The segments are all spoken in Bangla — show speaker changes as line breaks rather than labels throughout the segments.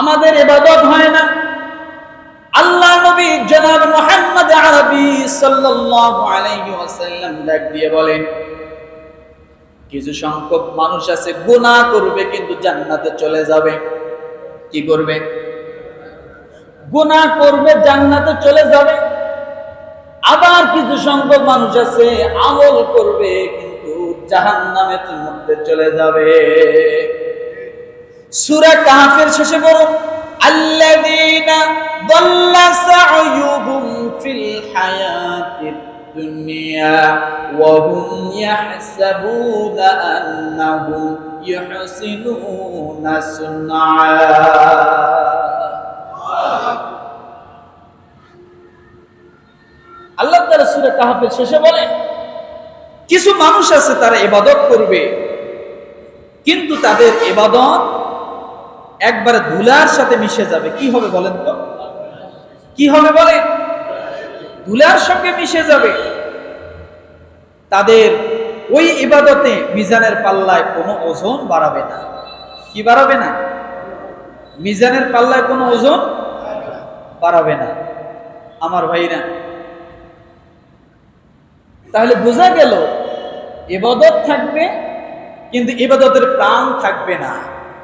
আমাদের এবাদত হয় না। আল্লাহ নবী জনাব মোহাম্মদ আরবি সাল্লাল্লাহু আলাইহি ওয়াসাল্লাম ডাক দিয়ে বলেন, কিছু সংখ্যক মানুষ আছে, গুনাহ করবে কিন্তু জান্নাতে চলে যাবে। কি করবে? গুনাহ করবে, জান্নাতে চলে যাবে। আবার কিছু সংখ্যক মানুষ আছে, আমল করবে কিন্তু জাহান্নামের মধ্যে চলে যাবে। সূরা কাহাফের শেষে বলো আল্লাযীনা দাল্লা সা'য়ুহুম ফিল হায়াতিদ দুনিয়া ওয়া হুম ইয়াহসাবুনা আন্নাহুম আল্লাহ তাআলা সূরা কাহফের শেষে বলে, কিছু মানুষ আছে তারা ইবাদত করবে, কিন্তু তাদের ইবাদত একবারে ধুলার সাথে মিশে যাবে, কি হবে বলেন তো? কি হবে বলে? ধুলার সঙ্গে মিশে যাবে। তাদের ওই ইবাদতে মিজানের পাল্লায় কোনো ওজন বাড়াবে না। কি বাড়াবে না? মিজানের পাল্লায় কোনো ওজন বাড়াবে না। আমার ভাইরা, তাহলে বোঝা গেল, ইবাদত থাকবে, কিন্তু ইবাদতের প্রাণ থাকবে না।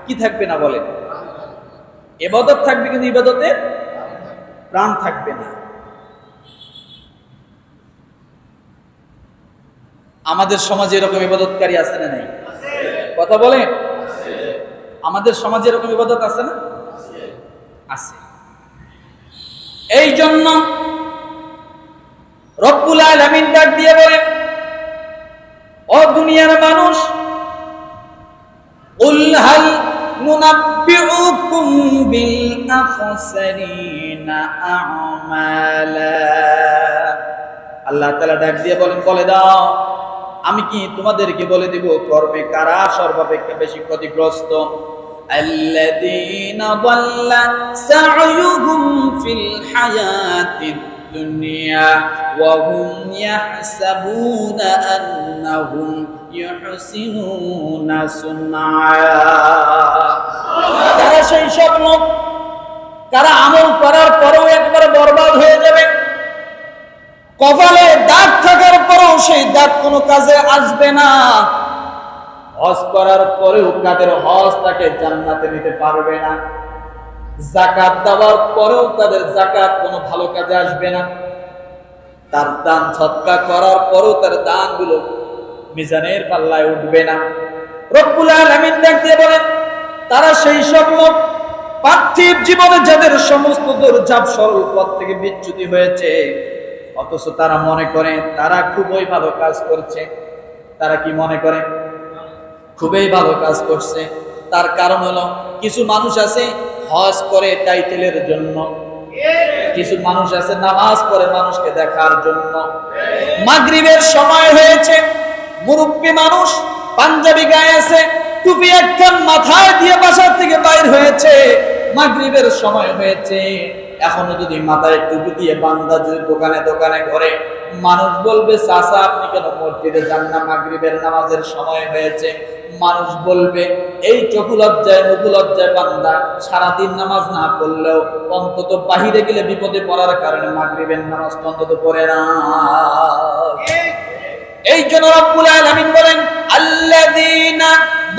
কি থাকবে না বলেন? এবাদত থাকবে কিন্তু ইবাদতে প্রাণ থাকবে না। আমাদের সমাজে এরকম ইবাদতকারী আছে না নাই? কথা বলে আমাদের সমাজে এরকম ইবাদত আছে না? আছে। এই জন্য রব্বুল আলামিন ডাক দিয়ে বলে, ও দুনিয়ার মানুষ, উল হাল بالأخسرين أعمالا আল্লাহ তালা ডাক দিয়ে বলেন বলে দাও আমি কি তোমাদেরকে বলে দিব কর্মে কারা সর্বাপেক্ষা বেশি ক্ষতিগ্রস্ত الذين ضل سعيهم في الحياة الدنيا وهم يحسبون أنهم তারা সেই সব লোক তারা আমল করার পরেও একবার বরবাদ হয়ে যাবে, কপালে দাগ থাকার পরেও সেই দাগ কোনো কাজে আসবে না। হজ করার পরেও তাদের হজ তাকে জান্নাতে নিতে পারবে না। জাকাত দেওয়ার পরেও তাদের জাকাত কোনো ভালো কাজে আসবে না। তার দান সৎকা করার পরেও তার দানগুলো মিজানের পাল্লায় উঠবে না। রব্বুল আলামিন দিয়ে বলেন, তারা সেই সব লোক পার্থিব জীবনে যাদের সমস্ত দুর্যাব সরল পথ থেকে বিচ্যুতি হয়েছে, অথচ তারা মনে করে তারা খুবই ভালো কাজ করছে। তারা কি মনে করে? খুবই ভালো কাজ করছে। তার কারণ হলো, কিছু মানুষ আছে হজ করে টাইটেলের জন্য। কিছু মানুষ আছে নামাজ পড়ে মানুষকে দেখার জন্য। মাগরিবের সময় হয়েছে মুরব্বী মানুষ, পাঞ্জাবি গায়ে আছে, টুপি একখান মাথায় দিয়ে বাসার থেকে বাইর হয়েছে। মাগরিবের সময় হয়েছে। এখনও যদি মাথায় টুপি দিয়ে বান্দা যদি দোকানে দোকানে ঘরে, মানুষ বলবে, চাচা, আপনি কেন মসজিদে যান না? মাগরিবের নামাজের সময় হয়েছে। মানুষ বলবে, এই চকু লজ্জায় মুখু লজ্জায় বান্দা, সারাদিন নামাজ না পড়লেও অন্তত বাহিরে গেলে বিপদে পড়ার কারণে মাগরিবের নামাজ অন্তত পড়ে না। এই জন্য রব্বুল আলামিন বলেন, আল্লাযীনা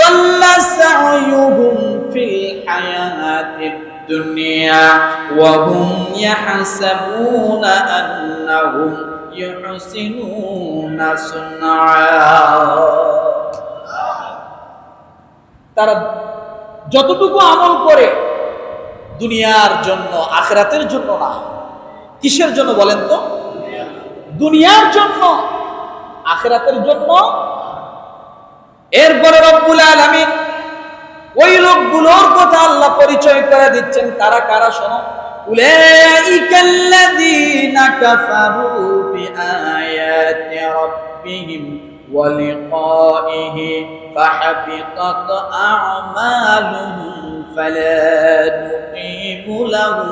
দাল্লা সা'য়ুহুম ফিল হায়াতিদ দুনিয়া ওয়া হুম ইয়াহসাবুনা আন্নাহুম ইউহসিনুনা সুনআ। তারা যতটুকু আমল করে দুনিয়ার জন্য, আখরাতের জন্য না, কিসের জন্য বলেন তো? দুনিয়ার জন্য। আখেরাতের জন্য। এরপরে রব্বুল আলামিন ওই লোকগুলোর কথা আল্লাহ পরিচয় করে দিচ্ছেন। তারা কারা, শোনো। উলাইকাল্লাযীনা কাফারু বিআয়াতি রাব্বিহিম ওয়া লিকাইহি ফাহাবিতাত আমালুহুম ফালা নুকিমু লাহুম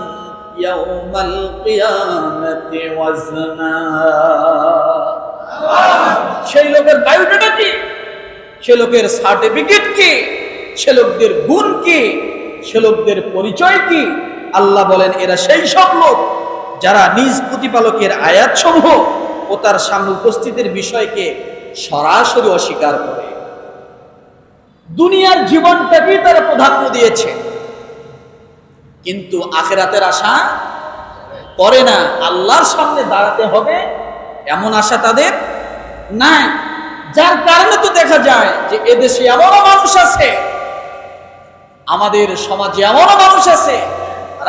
সেই লোকের বায়োডাটা কি? সে লোকের সার্টিফিকেট কি? সে লোকদের গুণ কি? সে লোকদের পরিচয় কি? আল্লাহ বলেন, এরা সেই সব লোক যারা নিজ প্রতিপালকের ও তার সামনে উপস্থিতির বিষয়কে সরাসরি অস্বীকার করে। দুনিয়ার জীবনটাকেই তারা প্রাধান্য দিয়েছে। কিন্তু আখেরাতের আশা করে না, আল্লাহর সামনে দাঁড়াতে হবে এমন আশা তাদের নাই। যার কারণে তো দেখা যায় যে এদেশে এমনও মানুষ আছে, আমাদের সমাজে এমনও মানুষ আছে,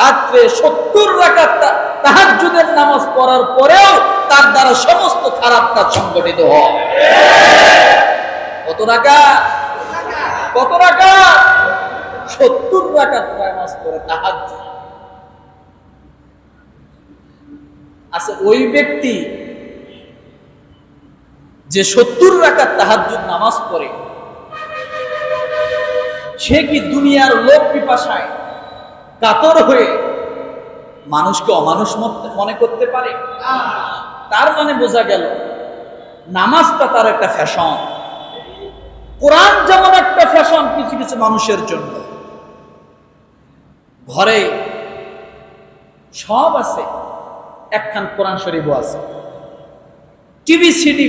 রাত্রে সত্তর রাকাত তাহাজ্জুদের নামাজ পড়ার পরেও তার দ্বারা সমস্ত খারাপ কাজ সংগঠিত হয়। কত টাকা কত টাকা সত্তর রাকাত নামাজ পড়ে তাহাজ্জুদ। আচ্ছা ওই ব্যক্তি যে সত্তর রাখার তাহাজ্জুদ নামাজ পড়ে, সে কি দুনিয়ার লোক পিপাসায় কাতর হয়ে মানুষকে অমানুষ মনে করতে পারে? তার মানে বোঝা গেল, নামাজটা তার একটা ফ্যাশন কোরআন যেমন একটা ফ্যাশন কিছু কিছু মানুষের জন্য। ঘরে সব আছে, একখান কোরআন শরীফও আছে। টিভি, সিডি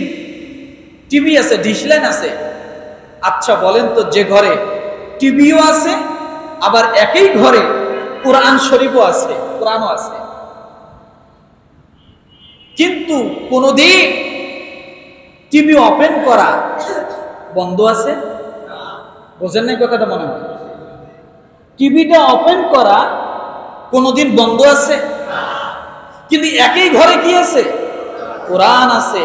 টিভি আছে ডিসলাইন আছে। আচ্ছা বলেন তো যে ঘরে টিভিও আছে, আবার একই ঘরে কোরআন শরীফও আছে, কোরআনও আছে। কিন্তু কোনোদিন টিভি ওপেন করা বন্ধ আছে? বোঝেন নাই কথাটা মনে হয়। টিভিটা ওপেন করা কোনোদিন বন্ধ আছে? কিন্তু একই ঘরে কি আছে? কোরআন আছে।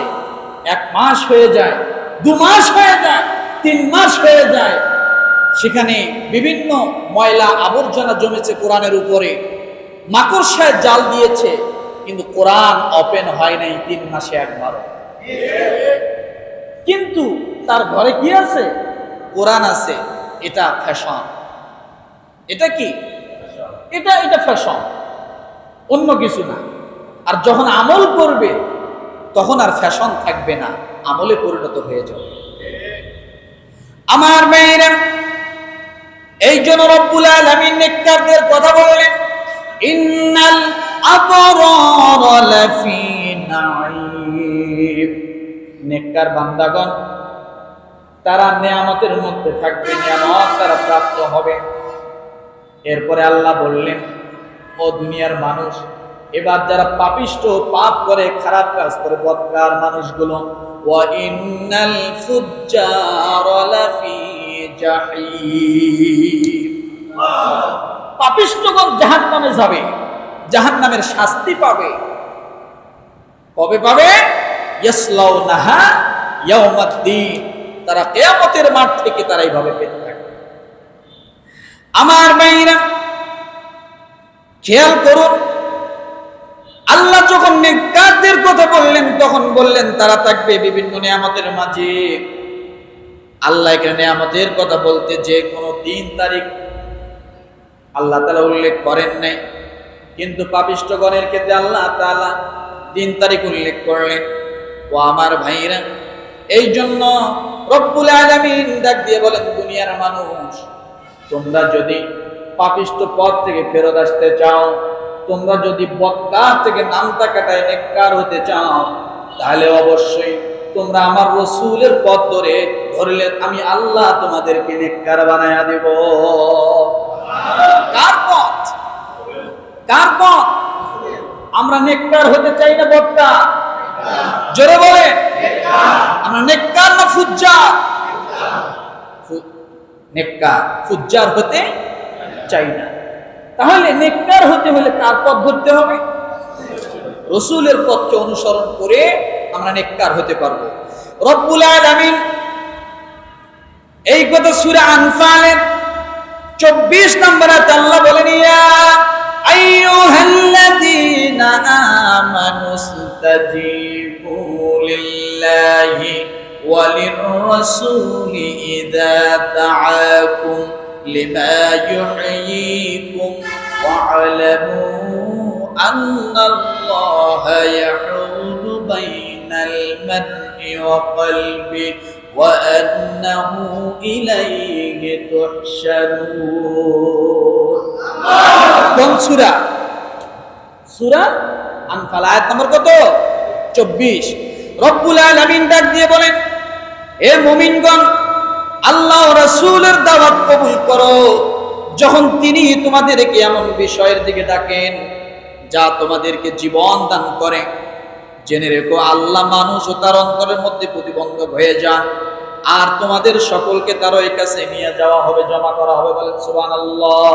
এক মাস হয়ে যায়, দু মাস হয়ে যায়, তিন মাস হয়ে যায়। সেখানে বিভিন্ন ময়লা আবর্জনা জমেছে কোরআনের উপরে। মাকড়সায় জাল দিয়েছে, কিন্তু কোরআন ওপেন হয় নাই তিন মাসে একবারও। কিন্তু তার ঘরে কি আছে? কোরআন আছে, এটা ফ্যাশন। এটা কি? এটা এটা ফ্যাশন। অন্য কিছু না। আর যখন আমল করবে তখন আর ফ্যাশন থাকবে না, আমলে পরিণত হয়ে যাবে। আমার মেয়েরা, এই জন্য রব্বুল আলামিন নেককারদের কথা বললেন, ইন্নাল আবরার লাফি নাঈম। নেককার বান্দাগণ, তারা নিয়ামতের মধ্যে থাকবে, নিয়ামত তারা প্রাপ্ত হবে। এরপরে আল্লাহ বললেন, ও দুনিয়ার মানুষ এবার যারা পাপিষ্ট, পাপ করে, খারাপ কাজ করে, বদকার মানুষগুলো ওয়া ইন্নাল ফুজ্জার লাফি জাহিম। পাপিষ্টগণ জাহান্নামে শাস্তি পাবে। কবে পাবে? তারা কিয়ামতের মাঠ থেকে তারা এইভাবে পেতে থাকবে। আমার মেয়েরা খেয়াল করুন আল্লাহ যখন নেককারদের কথা বললেন, তখন বললেন, তারা থাকবে বিভিন্ন নিয়ামতের মাঝে। আল্লাহ এখানে নিয়ামতের কথা বলতে যে কোনো দিন তারিখ আল্লাহ তালা উল্লেখ করেন নাই। কিন্তু পাপিষ্টগণের ক্ষেত্রে আল্লাহ তাআলা দিন তারিখ উল্লেখ করলেন। ও আমার ভাইরা, এই জন্য রব্বুল আলামিন ডাক দিয়ে বলেন, দুনিয়ার মানুষ, তোমরা যদি পাপিষ্ট পথ থেকে ফেরত আসতে চাও তোমরা যদি বদকার থেকে নামটা কাটায় নেককার হতে চাও, তাহলে অবশ্যই তোমরা আমার রসুলের পথ ধরে ধরলে আমি আল্লাহ তোমাদেরকে নেককার বানায়া দেব। কার পথ? কার পথ? আমরা নেককার হতে চাই না বক্তা জোরে বলে আমরা নেককার না ফুজ্জার? ফু- নেককার, ফুজ্জার হতে চাই না। তাহলে নেককার হতে হলে তার পথ ধরতে হবে? রসুলের পথকে অনুসরণ করে আমরা নেককার হতে পারব। রব্বুল আলামিন এই কথা সুরে আনফালের 24 নম্বর আয়াতে আল্লাহ বলেন, ইয়া আইয়ুহাল্লাযীনা আমানু ইসতাজীবু লিল্লাহি ওয়া লির রাসূলি لما يحييكم واعلموا أن الله يحول بين المرء وقلبه وأنه إليه تحشرون কোন সূরা সূরা আনফাল আয়াত নম্বর কত 24 রব্বুল আলামিন ডাক দিয়ে বলেন হে মুমিনগণ আল্লাহ রাসূলের দাওয়াত কবুল করো। যখন তিনি তোমাদেরকে এমন বিষয়ের দিকে ডাকেন, যা তোমাদেরকে জীবন দান করে, জেনে রেখো আল্লাহ মানুষ ও তার অন্তরের মধ্যে প্রতিবন্ধক হয়ে যান। আর তোমাদের সকলকে তারও ওই কাছে নিয়ে যাওয়া হবে, জমা করা হবে বলেন সুবহানাল্লাহ।